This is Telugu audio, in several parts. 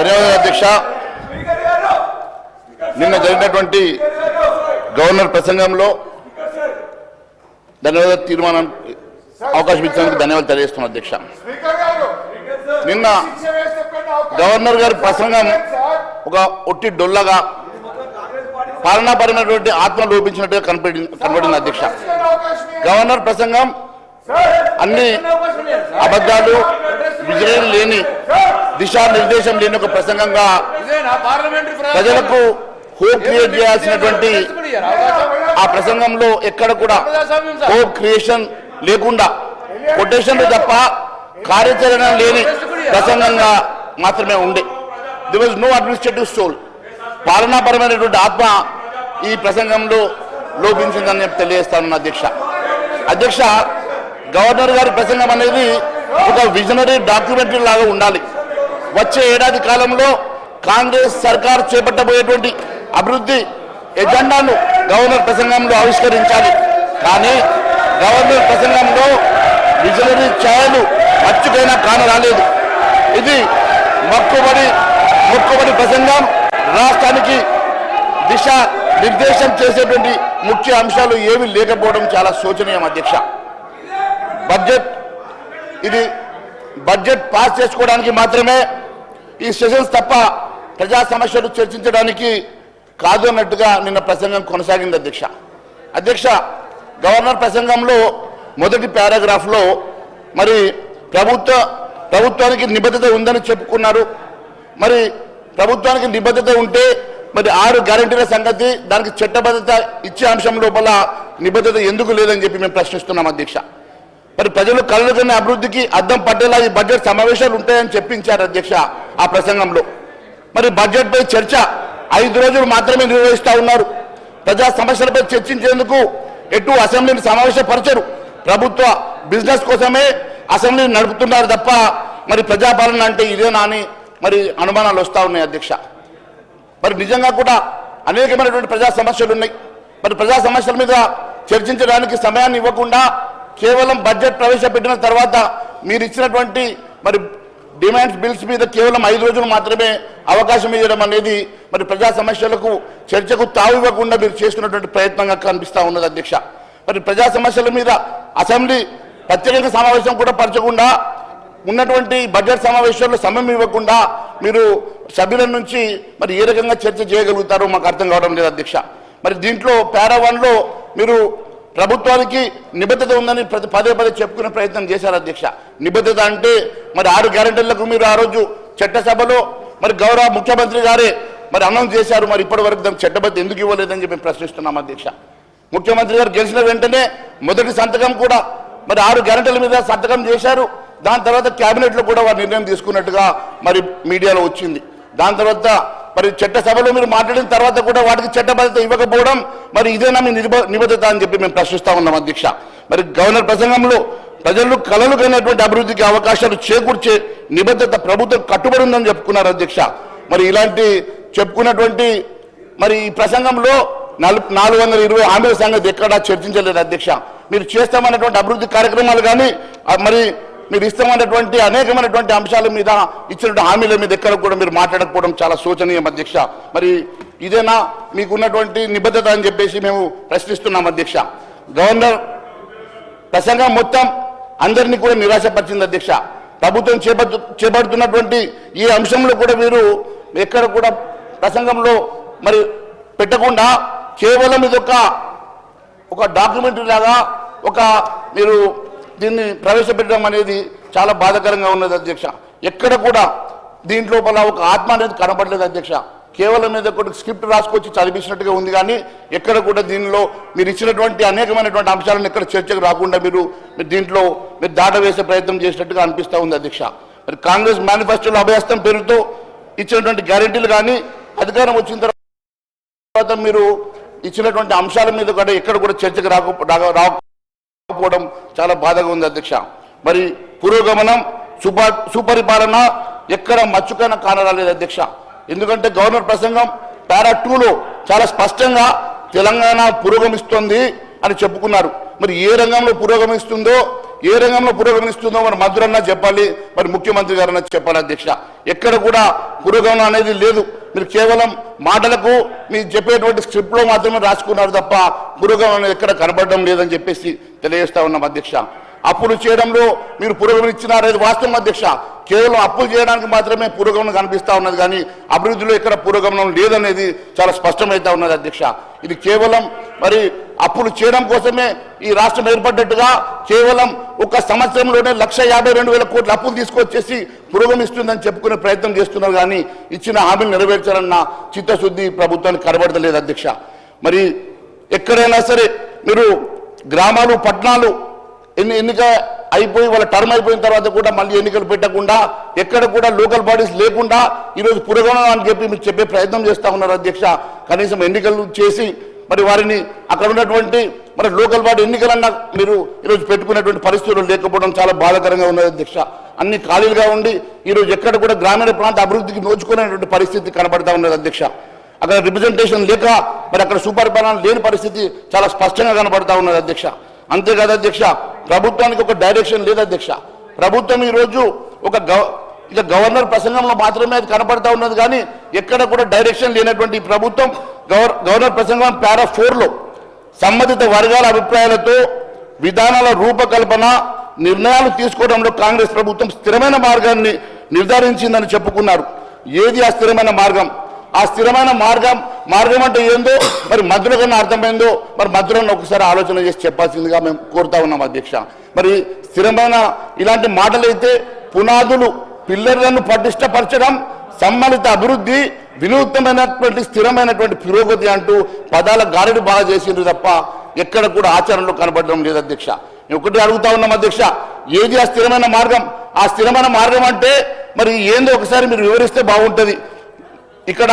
ధన్యవాదాలు అధ్యక్ష. నిన్న జరిగినటువంటి గవర్నర్ ప్రసంగంలో ధన్యవాద తీర్మానం అవకాశం ఇచ్చినందుకు ధన్యవాదాలు తెలియజేస్తున్నాను అధ్యక్ష. నిన్న గవర్నర్ గారి ప్రసంగం ఒక ఒట్టి డొల్లగా పాలనాపరమైనటువంటి ఆత్మ లోపించినట్టుగా కనపడి కనబడింది అధ్యక్ష. గవర్నర్ ప్రసంగం అన్ని అబద్ధాలు విజయం లేని దిశానిర్దేశం లేని ఒక ప్రసంగంగా ప్రజలకు హోప్ క్రియేట్ చేయాల్సినటువంటి ఆ ప్రసంగంలో ఎక్కడ కూడా హోప్ క్రియేషన్ లేకుండా కొటేషన్లు తప్ప కార్యాచరణ లేని ప్రసంగంగా మాత్రమే ఉండే. There was no administrative soul పాలనాపరమైనటువంటి ఆత్మ ఈ ప్రసంగంలో లోపించిందని తెలియజేస్తాను అధ్యక్ష. అధ్యక్ష గవర్నర్ గారి ప్రసంగం అనేది ఒక విజనరీ డాక్యుమెంటరీ లాగా ఉండాలి. వచ్చే ఏడాది కాలంలో కాంగ్రెస్ సర్కార్ చేపట్టబోయేటువంటి అభివృద్ధి ఎజెండాను గవర్నర్ ప్రసంగంలో ఆవిష్కరించాలి. కానీ గవర్నర్ ప్రసంగంలో విజనరీ ఛాయలు మర్చిపోయినా కానరాలేదు ఇది మొక్కుబడి మొక్కుబడి ప్రసంగం. రాష్ట్రానికి దిశ నిర్దేశం చేసేటువంటి ముఖ్య అంశాలు ఏమీ లేకపోవడం చాలా శోచనీయం అధ్యక్ష. బడ్జెట్ ఇది బడ్జెట్ పాస్ చేసుకోవడానికి మాత్రమే ఈ సెషన్స్ తప్ప ప్రజా సమస్యలు చర్చించడానికి కాదు అన్నట్టుగా నిన్న ప్రసంగం కొనసాగింది అధ్యక్ష. అధ్యక్ష గవర్నర్ ప్రసంగంలో మొదటి పారాగ్రాఫ్లో మరి ప్రభుత్వ ప్రభుత్వానికి నిబద్ధత ఉందని చెప్పుకున్నారు. మరి ప్రభుత్వానికి నిబద్ధత ఉంటే మరి ఆరు గ్యారంటీల సంగతి దానికి చట్టబద్ధత ఇచ్చే అంశం లోపల నిబద్ధత ఎందుకు లేదని చెప్పి మేము ప్రశ్నిస్తున్నాం అధ్యక్ష. మరి ప్రజలు కళ్ళు కన్న అభివృద్ధికి అద్దం పట్టేలా ఈ బడ్జెట్ సమావేశాలు ఉంటాయని చెప్పించారు అధ్యక్ష. ఆ ప్రసంగంలో. మరి బడ్జెట్పై చర్చ ఐదు రోజులు మాత్రమే నిర్వహిస్తూ ఉన్నారు. ప్రజా సమస్యలపై చర్చించేందుకు ఎటు అసెంబ్లీని సమావేశపరచరు. ప్రభుత్వ బిజినెస్ కోసమే అసెంబ్లీని నడుపుతున్నారు తప్ప మరి ప్రజాపాలన అంటే ఇదేనా అని మరి అనుమానాలు వస్తూ ఉన్నాయి అధ్యక్ష. మరి నిజంగా కూడా అనేకమైనటువంటి ప్రజా సమస్యలు ఉన్నాయి. మరి ప్రజా సమస్యల మీద చర్చించడానికి సమయాన్ని ఇవ్వకుండా కేవలం బడ్జెట్ ప్రవేశపెట్టిన తర్వాత మీరు ఇచ్చినటువంటి మరి డిమాండ్స్ బిల్స్ మీద కేవలం ఐదు రోజులు మాత్రమే అవకాశం ఇవ్వడం అనేది మరి ప్రజా సమస్యలకు చర్చకు తావు ఇవ్వకుండా మీరు చేస్తున్నటువంటి ప్రయత్నంగా కనిపిస్తూ ఉన్నది అధ్యక్ష. మరి ప్రజా సమస్యల మీద అసెంబ్లీ ప్రత్యేక సమావేశం కూడా పరచకుండా ఉన్నటువంటి బడ్జెట్ సమావేశాల్లో సమయం ఇవ్వకుండా మీరు సభ్యుల నుంచి మరి ఏ రకంగా చర్చ చేయగలుగుతారో మాకు అర్థం కావడం లేదు అధ్యక్ష. మరి దీంట్లో పారా వన్లో మీరు ప్రభుత్వానికి నిబద్ధత ఉందని ప్రతి పదే పదే చెప్పుకునే ప్రయత్నం చేశారు అధ్యక్ష. నిబద్ధత అంటే మరి ఆరు గ్యారెంటీలకు మీరు ఆ రోజు చట్టసభలో మరి గౌరవ ముఖ్యమంత్రి గారే మరి అనౌన్స్ చేశారు. మరి ఇప్పటి వరకు దానికి చట్టబద్ధ ఎందుకు ఇవ్వలేదని చెప్పి ప్రశ్నిస్తున్నాం అధ్యక్ష. ముఖ్యమంత్రి గారు గెలిచిన వెంటనే మొదటి సంతకం కూడా మరి ఆరు గ్యారెంటీల మీద సంతకం చేశారు. దాని తర్వాత క్యాబినెట్లో కూడా వారు నిర్ణయం తీసుకున్నట్టుగా మరి మీడియాలో వచ్చింది. దాని తర్వాత మరి చట్టసభలో మీరు మాట్లాడిన తర్వాత కూడా వాటికి చట్టబద్ధత ఇవ్వకపోవడం మరి ఇదేనా మీ నిబ- నిబద్ధత అని చెప్పి మేము ప్రశ్నిస్తా ఉన్నాం అధ్యక్ష. మరి గవర్నర్ ప్రసంగంలో ప్రజలు కలలు కైనటువంటి అభివృద్ధికి అవకాశాలు చేకూర్చే నిబద్ధత ప్రభుత్వం కట్టుబడి ఉందని చెప్పుకున్నారు అధ్యక్ష. మరి ఇలాంటి చెప్పుకున్నటువంటి మరి ఈ ప్రసంగంలో నలుపు నాలుగు వందల ఇరవై హామీల సంగతి ఎక్కడా చర్చించలేదు అధ్యక్ష. మీరు చేస్తామన్నటువంటి అభివృద్ధి కార్యక్రమాలు కానీ మరి మీరు ఇస్తామన్నటువంటి అనేకమైనటువంటి అంశాల మీద ఇచ్చినటువంటి హామీల మీద ఎక్కడ కూడా మీరు మాట్లాడకపోవడం చాలా శోచనీయం అధ్యక్ష. మరి ఇదేనా మీకున్నటువంటి నిబద్ధత అని చెప్పేసి మేము ప్రశ్నిస్తున్నాం అధ్యక్ష. గవర్నర్ ప్రసంగం మొత్తం అందరినీ కూడా నిరాశపరిచింది అధ్యక్ష. ప్రభుత్వం చేపట్టు చేపడుతున్నటువంటి ఈ అంశంలో కూడా వీరు ఎక్కడ కూడా ప్రసంగంలో మరి పెట్టకుండా కేవలం ఇది ఒక ఒక డాక్యుమెంటరీ లాగా ఒక మీరు దీన్ని ప్రవేశపెట్టడం అనేది చాలా బాధాకరంగా ఉన్నది అధ్యక్ష. ఎక్కడ కూడా దీంట్లోపల ఒక ఆత్మ అనేది కనపడలేదు అధ్యక్ష. కేవలం మీద ఒకటి స్క్రిప్ట్ రాసుకొచ్చి చదివించినట్టుగా ఉంది కానీ ఎక్కడ కూడా దీనిలో మీరు ఇచ్చినటువంటి అనేకమైనటువంటి అంశాలను ఎక్కడ చర్చకు రాకుండా మీరు మీరు దీంట్లో మీరు దాట వేసే ప్రయత్నం చేసినట్టుగా అనిపిస్తూ ఉంది అధ్యక్ష. మరి కాంగ్రెస్ మేనిఫెస్టోలో అభయస్తం పేరుతో ఇచ్చినటువంటి గ్యారెంటీలు కానీ అధికారం వచ్చిన తర్వాత తర్వాత మీరు ఇచ్చినటువంటి అంశాల మీద కూడా ఎక్కడ కూడా చర్చకు రాక రాక- రాకపోవడం చాలా బాధగా ఉంది అధ్యక్ష. మరి పురోగమనం సుప సుపరిపాలన ఎక్కడ మచ్చుకైనా కానరాలేదు అధ్యక్ష. ఎందుకంటే గవర్నర్ ప్రసంగం పారా టూలో చాలా స్పష్టంగా తెలంగాణ పురోగమిస్తుంది అని చెప్పుకున్నారు. మరి ఏ రంగంలో పురోగమిస్తుందో ఏ రంగంలో పురోగమిస్తుందో మరి మంత్రులన్నా చెప్పాలి. మరి ముఖ్యమంత్రి గారన్నా చెప్పాలి అధ్యక్ష. ఎక్కడ కూడా పురోగమనం అనేది లేదు. మీరు కేవలం మాటలకు మీరు చెప్పేటువంటి స్క్రిప్ట్లో మాత్రమే రాసుకున్నారు తప్ప పురోగమనం ఎక్కడ కనబడడం లేదని చెప్పేసి తెలియజేస్తా ఉన్నాం అధ్యక్ష. అప్పులు చేయడంలో మీరు పురోగమనం ఇచ్చినారు వాస్తవం అధ్యక్ష. కేవలం అప్పులు చేయడానికి మాత్రమే పురోగమనం కనిపిస్తా ఉన్నది కానీ అభివృద్ధిలో ఇక్కడ పురోగమనం లేదనేది చాలా స్పష్టమైతా ఉన్నది అధ్యక్ష. ఇది కేవలం మరి అప్పులు చేయడం కోసమే ఈ రాష్ట్రం ఏర్పడ్డట్టుగా కేవలం ఒక సంవత్సరంలోనే లక్ష యాభై రెండు వేల కోట్ల అప్పులు తీసుకొచ్చేసి పురోగమిస్తుందని చెప్పుకునే ప్రయత్నం చేస్తున్నారు కానీ ఇచ్చిన హామీలు నెరవేర్చాలన్న చిత్తశుద్ధి ప్రభుత్వానికి కనబడతలేదు అధ్యక్ష. మరి ఎక్కడైనా సరే మీరు గ్రామాలు పట్టణాలు ఎన్ని ఎన్నిక అయిపోయి వాళ్ళ టర్మ్ అయిపోయిన తర్వాత కూడా మళ్ళీ ఎన్నికలు పెట్టకుండా ఎక్కడ కూడా లోకల్ బాడీస్ లేకుండా ఈరోజు పురగణం అని చెప్పి మీరు చెప్పే ప్రయత్నం చేస్తా ఉన్నారు అధ్యక్ష. కనీసం ఎన్నికలు చేసి మరి వారిని అక్కడ ఉన్నటువంటి మరి లోకల్ బాడీ ఎన్నికలన్నా మీరు ఈరోజు పెట్టుకునేటువంటి పరిస్థితులు లేకపోవడం చాలా బాధాకరంగా ఉన్నది అధ్యక్ష. అన్ని ఖాళీలుగా ఉండి ఈరోజు ఎక్కడ కూడా గ్రామీణ ప్రాంత అభివృద్ధికి నోచుకునేటువంటి పరిస్థితి కనబడతా ఉన్నది అధ్యక్ష. అక్కడ రిప్రజెంటేషన్ లేక మరి అక్కడ సుపరిపాలన లేని పరిస్థితి చాలా స్పష్టంగా కనబడతా ఉన్నది అధ్యక్ష. అంతేకాదు అధ్యక్ష ప్రభుత్వానికి ఒక డైరెక్షన్ లేదు అధ్యక్ష. ప్రభుత్వం ఈరోజు ఒక గవ ఇక గవర్నర్ ప్రసంగంలో మాత్రమే అది కనపడతా ఉన్నది కానీ ఎక్కడ కూడా డైరెక్షన్ లేనటువంటి ప్రభుత్వం గవర్ గవర్నర్ ప్రసంగం పారా ఫోర్లో సంబంధిత వర్గాల అభిప్రాయాలతో విధానాల రూపకల్పన నిర్ణయాలు తీసుకోవడంలో కాంగ్రెస్ ప్రభుత్వం స్థిరమైన మార్గాన్ని నిర్ధారించిందని చెప్పుకున్నారు. ఏది ఆ స్థిరమైన మార్గం? ఆ స్థిరమైన మార్గం మార్గం అంటే ఏందో మరి మధ్యలో కన్నా అర్థమైందో మరి మధ్యలో ఒకసారి ఆలోచన చేసి చెప్పాల్సిందిగా మేము కోరుతా ఉన్నాం అధ్యక్ష. మరి స్థిరమైన ఇలాంటి మాటలైతే పునాదులు పిల్లర్లను పటిష్టపరచడం సంబంధిత అభివృద్ధి వినూత్నమైనటువంటి స్థిరమైనటువంటి పురోగతి అంటూ పదాల గాలిని బాగా చేసిండ్రు తప్ప ఎక్కడ కూడా ఆచరణలో కనబడడం లేదు అధ్యక్ష. ఒకటి అడుగుతా ఉన్నాం అధ్యక్ష ఏది ఆ స్థిరమైన మార్గం? ఆ స్థిరమైన మార్గం అంటే మరి ఏందో ఒకసారి మీరు వివరిస్తే బాగుంటుంది. ఇక్కడ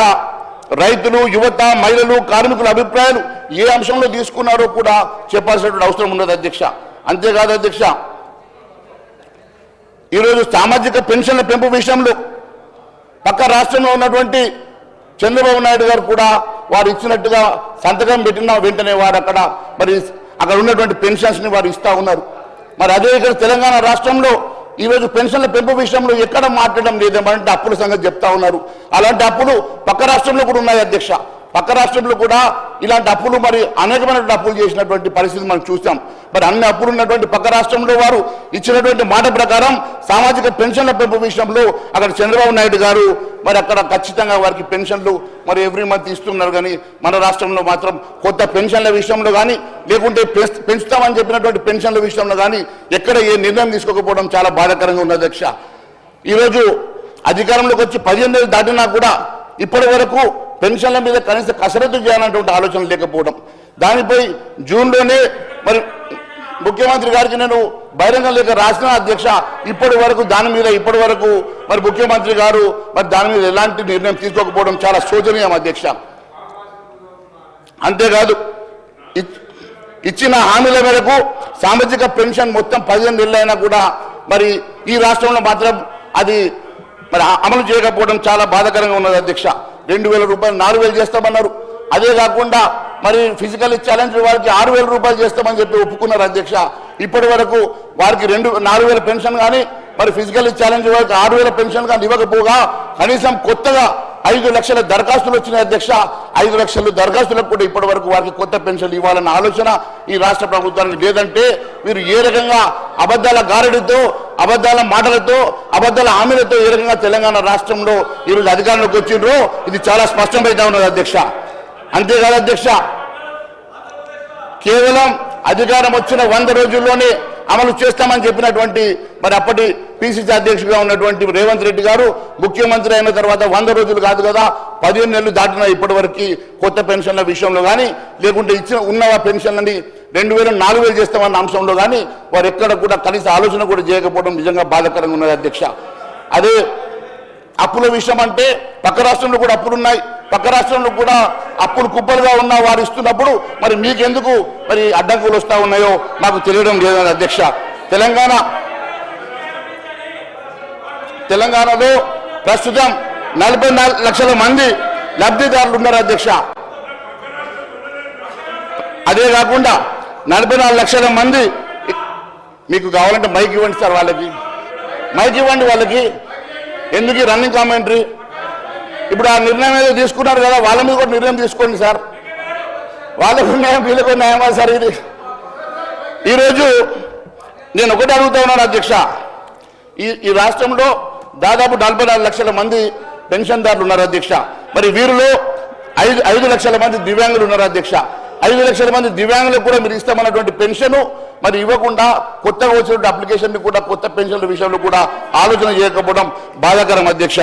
రైతులు యువత మహిళలు కార్మికుల అభిప్రాయాలు ఏ అంశంలో తీసుకున్నారో కూడా చెప్పాల్సినటువంటి అవసరం ఉన్నది అధ్యక్ష. అంతేకాదు అధ్యక్ష ఈరోజు సామాజిక పెన్షన్ల పెంపు విషయంలో పక్క రాష్ట్రంలో ఉన్నటువంటి చంద్రబాబు నాయుడు గారు కూడా వారు ఇచ్చినట్టుగా సంతకం పెట్టిన వెంటనే వారు అక్కడ మరి అక్కడ ఉన్నటువంటి పెన్షన్స్ని వారు ఇస్తా ఉన్నారు. మరి అదే ఇక్కడ తెలంగాణ రాష్ట్రంలో ఈరోజు పెన్షన్ల పెంపు విషయంలో ఎక్కడ మాట్లాడడం లేదేమంటే అప్పుల సంగతి చెప్తా ఉన్నారు. అలాంటి అప్పులు పక్క రాష్ట్రంలో కూడా ఉన్నాయి అధ్యక్ష. పక్క రాష్ట్రంలో కూడా ఇలాంటి అప్పులు మరి అనేకమైనటువంటి అప్పులు చేసినటువంటి పరిస్థితి మనం చూసాం మరి అన్ని అప్పులు ఉన్నటువంటి పక్క రాష్ట్రంలో వారు ఇచ్చినటువంటి మాట ప్రకారం సామాజిక పెన్షన్ల పెంపు విషయంలో అక్కడ చంద్రబాబు నాయుడు గారు మరి అక్కడ ఖచ్చితంగా వారికి పెన్షన్లు మరి ఎవ్రీ మంత్ ఇస్తున్నారు. కానీ మన రాష్ట్రంలో మాత్రం కొత్త పెన్షన్ల విషయంలో కానీ లేకుంటే పెంచుతామని చెప్పినటువంటి పెన్షన్ల విషయంలో కానీ ఎక్కడ ఏ నిర్ణయం తీసుకోకపోవడం చాలా బాధాకరంగా ఉంది అధ్యక్ష. ఈరోజు అధికారంలోకి వచ్చి పదిహేను నెలలు దాటినా కూడా ఇప్పటి వరకు పెన్షన్ల మీద కనీస కసరత్తు చేయాలన్నటువంటి ఆలోచన లేకపోవడం. దానిపై జూన్లోనే మరి ముఖ్యమంత్రి గారికి నేను బహిరంగ లేఖ రాసిన అధ్యక్ష ఇప్పటి వరకు దాని మీద ఇప్పటి వరకు మరి ముఖ్యమంత్రి గారు మరి దాని మీద ఎలాంటి నిర్ణయం తీసుకోకపోవడం చాలా శోచనీయం అధ్యక్ష. అంతేకాదు ఇచ్చిన హామీల మేరకు సామాజిక పెన్షన్ మొత్తం పదిహేను నెలలైనా కూడా మరి ఈ రాష్ట్రంలో మాత్రం అది మరి అమలు చేయకపోవడం చాలా బాధాకరంగా ఉన్నది అధ్యక్ష. రెండు వేల రూపాయలు నాలుగు వేలు చేస్తామన్నారు. అదే కాకుండా మరి ఫిజికల్ ఛాలెంజ్ వారికి ఆరు వేల రూపాయలు చేస్తామని చెప్పి ఒప్పుకున్నారు అధ్యక్ష. ఇప్పటి వరకు వారికి రెండు నాలుగు వేల పెన్షన్ కానీ మరి ఫిజికల్ ఛాలెంజ్ వారికి ఆరు వేల పెన్షన్ కానీ ఇవ్వకపోగా కనీసం కొత్తగా ఐదు లక్షల దరఖాస్తులు వచ్చినాయి అధ్యక్ష. ఐదు లక్షలు దరఖాస్తులకు కూడా ఇప్పటి వరకు వారికి కొత్త పెన్షన్లు ఇవ్వాలన్న ఆలోచన ఈ రాష్ట్ర ప్రభుత్వానికి లేదంటే మీరు ఏ రకంగా అబద్ధాల గారడితో అబద్ధాల మాటలతో అబద్ధాల హామీలతో ఏ రకంగా తెలంగాణ రాష్ట్రంలో ఈరోజు అధికారంలోకి వచ్చిండ్రో ఇది చాలా స్పష్టమైతే ఉన్నది అధ్యక్ష. అంతేకాదు అధ్యక్ష కేవలం అధికారం వచ్చిన వంద రోజుల్లోనే అమలు చేస్తామని చెప్పినటువంటి మరి అప్పటి పిసిసి అధ్యక్షుడిగా ఉన్నటువంటి రేవంత్ రెడ్డి గారు ముఖ్యమంత్రి అయిన తర్వాత వంద రోజులు కాదు కదా పదిహేను నెలలు దాటిన ఇప్పటి కొత్త పెన్షన్ల విషయంలో కానీ లేకుంటే ఇచ్చిన ఉన్న పెన్షన్లని రెండు వేలు నాలుగు వేలు చేస్తామన్న అంశంలో కానీ వారు ఎక్కడ కూడా కనీస ఆలోచన కూడా చేయకపోవడం నిజంగా బాధాకరంగా ఉన్నది అధ్యక్ష. అదే అప్పుల విషయం అంటే పక్క రాష్ట్రంలో కూడా అప్పులున్నాయి పక్క రాష్ట్రంలో కూడా అప్పులు కుప్పలుగా ఉన్న వారు ఇస్తున్నప్పుడు మరి మీకెందుకు మరి అడ్డంకులు వస్తూ ఉన్నాయో మాకు తెలియడం లేదని అధ్యక్ష. తెలంగాణ తెలంగాణలో ప్రస్తుతం నలభై లక్షల మంది లబ్ధిదారులు ఉన్నారు అధ్యక్ష. అదే కాకుండా నలభై నాలుగు లక్షల మంది మీకు కావాలంటే మైక్ ఇవ్వండి సార్ వాళ్ళకి. మైక్ ఇవ్వండి వాళ్ళకి. ఎందుకు రన్నింగ్ కామెంటరీ ఇప్పుడు ఆ నిర్ణయం ఏదో తీసుకున్నారు కదా వాళ్ళ మీద కూడా నిర్ణయం తీసుకోండి సార్. వాళ్ళకు న్యాయం వీళ్ళకు న్యాయమా సార్ ఇది? ఈరోజు నేను ఒకటి అడుగుతా ఉన్నాను అధ్యక్ష. ఈ ఈ రాష్ట్రంలో దాదాపు నలభై నాలుగు లక్షల మంది పెన్షన్దారులు ఉన్నారు అధ్యక్ష. మరి వీరిలో ఐదు ఐదు లక్షల మంది దివ్యాంగులు ఉన్నారు అధ్యక్ష. ఐదు లక్షల మంది దివ్యాంగులకు కూడా మీరు ఇస్తామన్నటువంటి పెన్షన్ మరి ఇవ్వకుండా కొత్తగా వచ్చినటువంటి అప్లికేషన్ కూడా కొత్త పెన్షన్ల విషయంలో కూడా ఆలోచన చేయకపోవడం బాధాకరం అధ్యక్ష.